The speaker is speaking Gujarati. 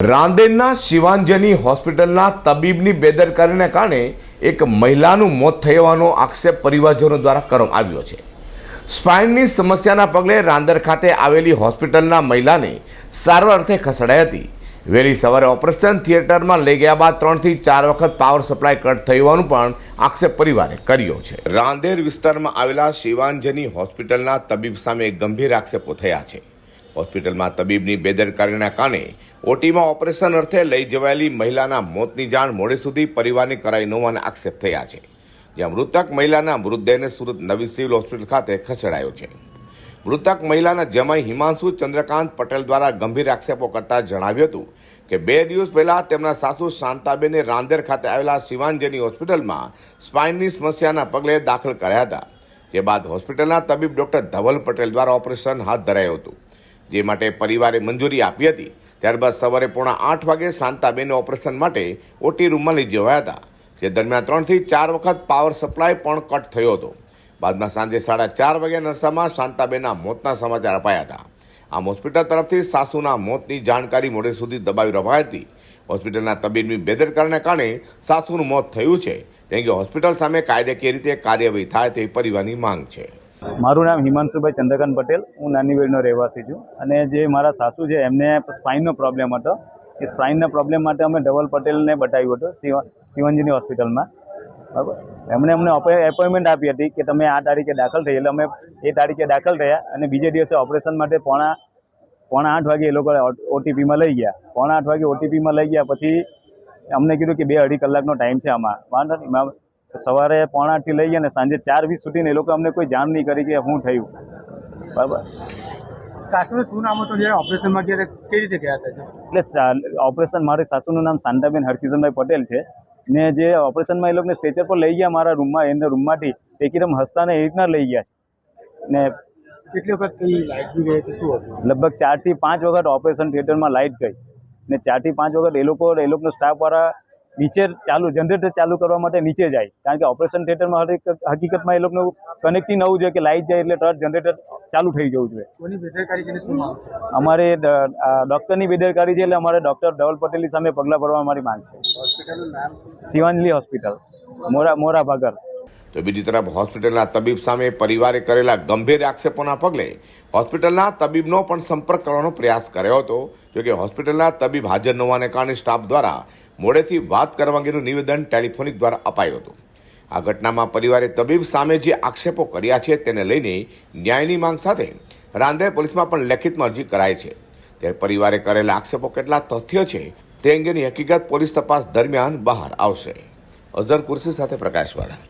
રાંદેરના શિવાંજની હોસ્પિટલના તબીબની બેદરકારીને કારણે એક મહિલાનું મોત થવાનો આક્ષેપ પરિવારજનો દ્વારા કરવામાં આવ્યો છે. સ્પાઇનની સમસ્યાના પગલે રાંદર ખાતે આવેલી હોસ્પિટલના મહિલાને સારવાર અર્થે ખસેડાઈ હતી. વહેલી સવારે ઓપરેશન થિયેટરમાં લઈ ગયા બાદ ત્રણથી ચાર વખત પાવર સપ્લાય કટ થયું પણ આક્ષેપ પરિવારે કર્યો છે. રાંદેર વિસ્તારમાં આવેલા શિવાંજની હોસ્પિટલના તબીબ સામે ગંભીર આક્ષેપો થયા છે. હોસ્પિટલમાં તબીબની બેદરકારીના કારણે ઓટીમાં ઓપરેશન અર્થે લઈ જવાયેલી મહિલાના મોતની જાણ મોડે સુધી પરિવારની કરાઈ ન હોવાના આક્ષેપ થયા છે, જ્યાં મૃતક મહિલાના મૃતદેહને સુરત નવી સિવિલ હોસ્પિટલ ખાતે ખસેડાયો છે. મૃતક મહિલાના જમાઈ હિમાંશુ ચંદ્રકાંત પટેલ દ્વારા ગંભીર આક્ષેપો કરતા જણાવ્યું હતું કે બે દિવસ પહેલા તેમના સાસુ શાંતાબેને રાંદેર ખાતે આવેલા શિવાંજની હોસ્પિટલમાં સ્પાઇનની સમસ્યાના પગલે દાખલ કર્યા હતા. જે બાદ હોસ્પિટલના તબીબ ડોક્ટર ધવલ પટેલ દ્વારા ઓપરેશન હાથ ધરાયું હતું. જે માટે પરિવારે મંજૂરી આપી હતી. ત્યારબાદ સવારે પોણા આઠ વાગે શાંતાબેનને ઓપરેશન માટે ઓટી રૂમમાં લઈ જવાયા હતા, જે દરમિયાન ત્રણથી ચાર વખત પાવર સપ્લાય પણ કટ થયો હતો. બાદમાં સાંજે સાડા ચાર વાગે નરસામાં શાંતાબેનના મોતના સમાચાર અપાયા હતા. આમ હોસ્પિટલ તરફથી સાસુના મોતની જાણકારી મોડે સુધી દબાવી રવાઈ હતી હોસ્પિટલના તબીબની બેદરકારને કારણે સાસુનું મોત થયું છે. કેમ કે હોસ્પિટલ સામે કાયદેકીય રીતે કાર્યવાહી થાય તેવી પરિવારની માંગ છે. મારું નામ હિમાંશુભાઈ ચંદ્રકાંત પટેલ, હું નાનીવેડનો રહેવાસી છું અને જે મારા સાસુ છે, એમને સ્પાઇનનો પ્રોબ્લેમ હતો. એ સ્પાઇનના પ્રોબ્લેમ માટે અમે ધવલ પટેલને બતાવ્યું હતું, શિવ શિવંજની હોસ્પિટલમાં. બરાબર? એમણે અમને એપોઇન્ટમેન્ટ આપી હતી કે તમે આ તારીખે દાખલ થઈ એટલે અમે એ તારીખે દાખલ થયા અને બીજે દિવસે ઓપરેશન માટે પોણા પોણા આઠ વાગે એ લોકો ઓટીપીમાં લઈ ગયા. પોણા આઠ વાગે ઓટીપીમાં લઈ ગયા. પછી અમને કીધું કે બે અઢી કલાકનો ટાઈમ છે આમાં. વાંધો નહીં. સવારે પોણા આઠથી લઈ ગયા ને સાંજે ચાર વીસ સુધીને એ લોકો અમને કોઈ જાણ નહીં કરી કે શું થયું. બરાબર? સાસુનું શું નામ હતું જ્યારે ઓપરેશનમાં જ્યારે કઈ રીતે ગયા હતા? એટલે સા- ઓપરેશન મારી સાસુનું નામ શાંતાબેન હરકિશનભાઈ પટેલ છે. ને જે ઓપરેશનમાં એ લોકોને સ્ટેચર પર લઈ ગયા મારા રૂમમાં એના રૂમમાંથી એકદમ હસતાને એ રીતના લઈ ગયા છે. ને કેટલી વખત કઈ લાઇટ બી ગઈ શું હતું? લગભગ ચારથી પાંચ વખત ઓપરેશન થિયેટરમાં લાઇટ ગઈ. ને ચારથી પાંચ વખત એ લોકો એ લોકોનો સ્ટાફવાળા નીચે ચાલુ જનરેટર ચાલુ કરવા માટે નીચે જાય. કારણ કે ઓપરેશન થિયેટરમાં હકીકત- હકીકતમાં એ લોકોનું કનેક્ટિંગ આવું જોઈએ કે લાઇટ જાય એટલે તરત જનરેટર ચાલુ થઈ જવું જોઈએ. અમારે ડૉક્ટરની બેદરકારી છે એટલે અમારે ડૉક્ટર ધવલ પટેલની સામે પગલાં ભરવા અમારી માંગ છે. હોસ્પિટલનું શિવાંજલી હોસ્પિટલ મોરા મોરા ભાગર તો બીજી તરફ હોસ્પિટલના તબીબ સામે પરિવારે કરેલા ગંભીર આક્ષેપોના પગલે હોસ્પિટલના તબીબનો પણ સંપર્ક કરવાનો પ્રયાસ કર્યો હતો. જોકે હોસ્પિટલના તબીબ હાજર ન હોવાને કારણે સ્ટાફ દ્વારા મોડેથી વાત કરવા અંગેનું નિવેદન ટેલિફોનિક દ્વારા અપાયું હતું. આ ઘટનામાં પરિવારે તબીબ સામે જે આક્ષેપો કર્યા છે તેને લઈને ન્યાયની માંગ સાથે રાંદેર પોલીસમાં પણ લેખિતમાં અરજી કરાઈ છે. ત્યારે પરિવારે કરેલા આક્ષેપો કેટલા તથ્ય છે તે અંગેની હકીકત પોલીસ તપાસ દરમિયાન બહાર આવશે. અઝર કુર્સી સાથે પ્રકાશવાળા.